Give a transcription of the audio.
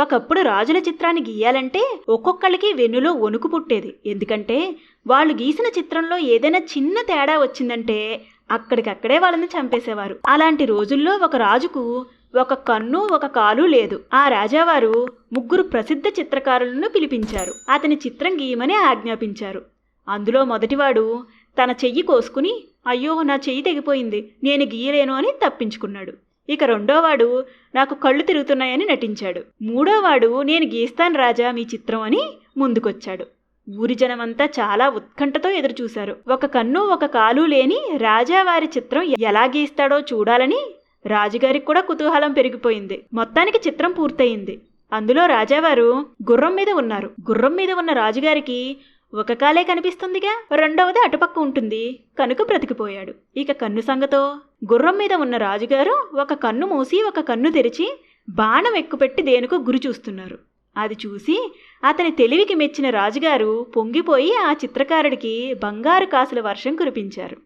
ఒకప్పుడు రాజుల చిత్రాన్ని గీయాలంటే ఒక్కొక్కళ్ళకి వెన్నులో వణుకు పుట్టేది. ఎందుకంటే వాళ్ళు గీసిన చిత్రంలో ఏదైనా చిన్న తేడా వచ్చిందంటే అక్కడికక్కడే వాళ్ళని చంపేసేవారు. అలాంటి రోజుల్లో ఒక రాజుకు ఒక కన్ను ఒక కాలు లేదు. ఆ రాజావారు ముగ్గురు ప్రసిద్ధ చిత్రకారులను పిలిపించారు. అతని చిత్రం గీయమని ఆజ్ఞాపించారు. అందులో మొదటివాడు తన చెయ్యి కోసుకుని అయ్యో నా చెయ్యి తెగిపోయింది. నేను గీయలేను అని తప్పించుకున్నాడు. ఇక రెండోవాడు నాకు కళ్ళు తిరుగుతున్నాయని నటించాడు. మూడోవాడు నేను గీస్తాను రాజా మీ చిత్రం అని ముందుకొచ్చాడు. ఊరి జనమంతా చాలా ఉత్కంఠతో ఎదురుచూశారు. ఒక కన్ను ఒక కాలు లేని రాజావారి చిత్రం ఎలా గీస్తాడో చూడాలని రాజుగారికి కూడా కుతూహలం పెరిగిపోయింది. మొత్తానికి చిత్రం పూర్తయింది. అందులో రాజావారు గుర్రం మీద ఉన్నారు. గుర్రం మీద ఉన్న రాజుగారికి ఒక కాలే కనిపిస్తుందిగా. రెండవది అటుపక్క ఉంటుంది. కనుక బ్రతికిపోయాడు. ఇక కన్ను సంగతో గుర్రం మీద ఉన్న రాజుగారు ఒక కన్ను మూసి ఒక కన్ను తెరిచి బాణం ఎక్కుపెట్టి దేనికో గురి చూస్తున్నారు. అది చూసి అతని తెలివికి మెచ్చిన రాజుగారు పొంగిపోయి ఆ చిత్రకారుడికి బంగారు కాసుల వర్షం కురిపించారు.